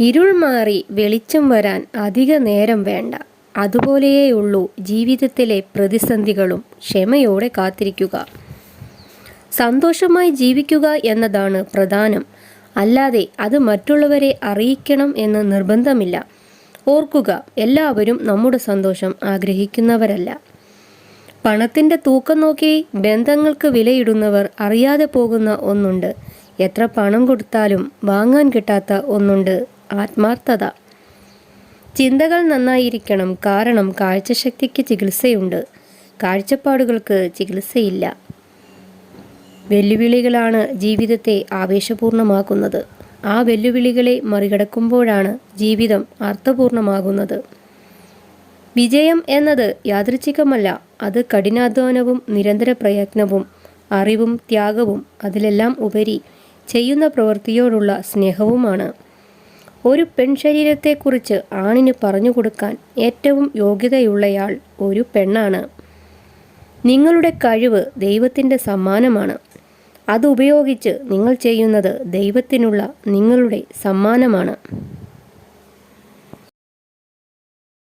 ഇരുൾ മാറി വെളിച്ചം വരാൻ അധിക നേരം വേണ്ട. അതുപോലെയേയുള്ളൂ ജീവിതത്തിലെ പ്രതിസന്ധികളും. ക്ഷമയോടെ കാത്തിരിക്കുക. സന്തോഷമായി ജീവിക്കുക എന്നതാണ് പ്രധാനം. അല്ലാതെ അത് മറ്റുള്ളവരെ അറിയിക്കണം എന്ന് നിർബന്ധമില്ല. ഓർക്കുക എല്ലാവരും നമ്മുടെ സന്തോഷം ആഗ്രഹിക്കുന്നവരല്ല. പണത്തിന്റെ തൂക്കം നോക്കി ബന്ധങ്ങൾക്ക് വിലയിടുന്നവർ അറിയാതെ പോകുന്ന ഒന്നുണ്ട്. എത്ര പണം കൊടുത്താലും വാങ്ങാൻ കിട്ടാത്ത ഒന്നുണ്ട്. ആത്മാർത്ഥത. ചിന്തകൾ നന്നായിരിക്കണം കാരണം കാഴ്ചശക്തിക്ക് ചികിത്സയുണ്ട്. കാഴ്ചപ്പാടുകൾക്ക് ചികിത്സയില്ല. വെല്ലുവിളികളാണ് ജീവിതത്തെ ആവേശപൂർണമാക്കുന്നത്. ആ വെല്ലുവിളികളെ മറികടക്കുമ്പോഴാണ് ജീവിതം അർത്ഥപൂർണമാകുന്നത്. വിജയം എന്നത് യാദൃച്ഛികമല്ല അത് കഠിനാധ്വാനവും നിരന്തര പ്രയത്നവും അറിവും ത്യാഗവും അതിലെല്ലാം ഉപരി ചെയ്യുന്ന പ്രവൃത്തിയോടുള്ള സ്നേഹവുമാണ്. ഒരു പെൺശരീരത്തെക്കുറിച്ച് ആണിന് പറഞ്ഞു കൊടുക്കാൻ ഏറ്റവും യോഗ്യതയുള്ളയാൾ ഒരു പെണ്ണാണ്. നിങ്ങളുടെ കഴിവ് ദൈവത്തിന്റെ സമ്മാനമാണ്. അതുപയോഗിച്ച് നിങ്ങൾ ചെയ്യുന്നത് ദൈവത്തിനുള്ള നിങ്ങളുടെ സമ്മാനമാണ്.